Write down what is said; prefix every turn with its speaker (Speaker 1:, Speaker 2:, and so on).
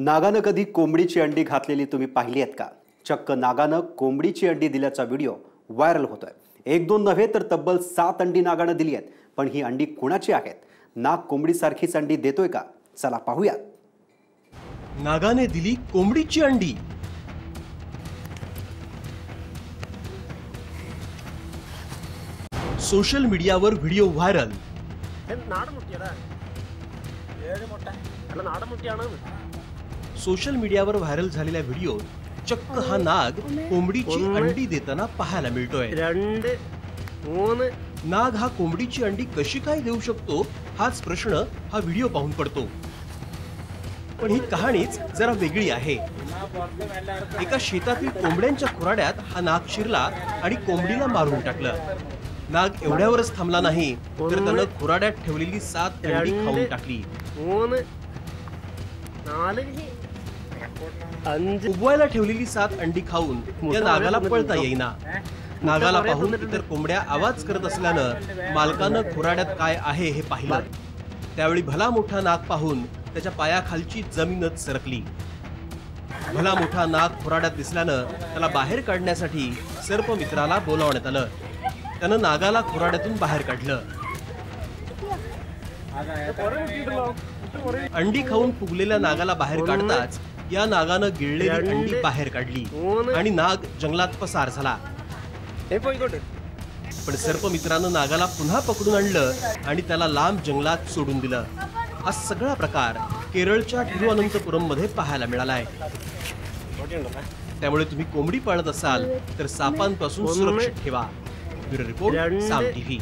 Speaker 1: नागानं कधी कोंबडीची अंडी घातलेली तुम्ही पाहिली आहेत का? चक्क नागानं कोंबडीची अंडी दिल्याचा व्हिडिओ व्हायरल होतोय. एक दोन नव्हे तर तब्बल सात अंडी नागानं दिली आहेत. पण ही अंडी कुणाची आहेत? नाग कोंबडीसारखीच अंडी देतोय का? चला पाहूयात.
Speaker 2: नागाने दिली कोंबडीची अंडी. सोशल मीडियावर व्हिडिओ व्हायरल.
Speaker 3: नाड नाडमुट्टी
Speaker 2: सोशल मीडियावर व्हायरल झालेल्या व्हिडिओ चक्क हा नाग कोंबडीची अंडी देताना पाहायला मिळतोय. नाग हा कोंबडीची अंडी कशी काय देऊ शकतो? हाच प्रश्न हा व्हिडिओ पाहून पडतो. पण ही कहाणीच जरा वेगळी आहे. एका शेतातील कोंबड्यांच्या खुराड्यात हा नाग शिरला आणि कोंबडीला मारून टाकलं. नाग एवढ्यावरच थांबला नाही तर त्यानं खुराड्यात ठेवलेली सात अंडी खाऊन टाकली. उबवायला ठेवलेली सात अंडी खाऊन या नागाला पळता येईना. नागाला पाहून इतर कोंबड्या आवाज करत असल्यानं मालकानं खुराड्यात काय आहे हे पाहिलं. त्यावेळी भला मोठा नाग पाहून त्याच्या पायाखालची जमीनच सरकली. भला मोठा नाग खुराड्यात दिसल्यानं त्याला बाहेर काढण्यासाठी सर्प मित्राला बोलावण्यात आलं. त्यानं नागाला खुराड्यातून बाहेर काढलं. अंडी खाऊन फुगलेल्या नागाला बाहेर काढताच या नागानं गिळलेली अंडी बाहेर काढली आणि नाग जंगलात पसार झाला. पण सर्प मित्रानं नागाला पुन्हा पकडून आणलं आणि त्याला लांब जंगलात सोडून दिलं. हा सगळा प्रकार केरळच्या तिरुअनंतपुरममध्ये पाहायला मिळालाय. त्यामुळे तुम्ही कोंबडी पाळत असाल तर सापांपासून सुरक्षित ठेवा. ब्युरो रिपोर्ट साम टीव्ही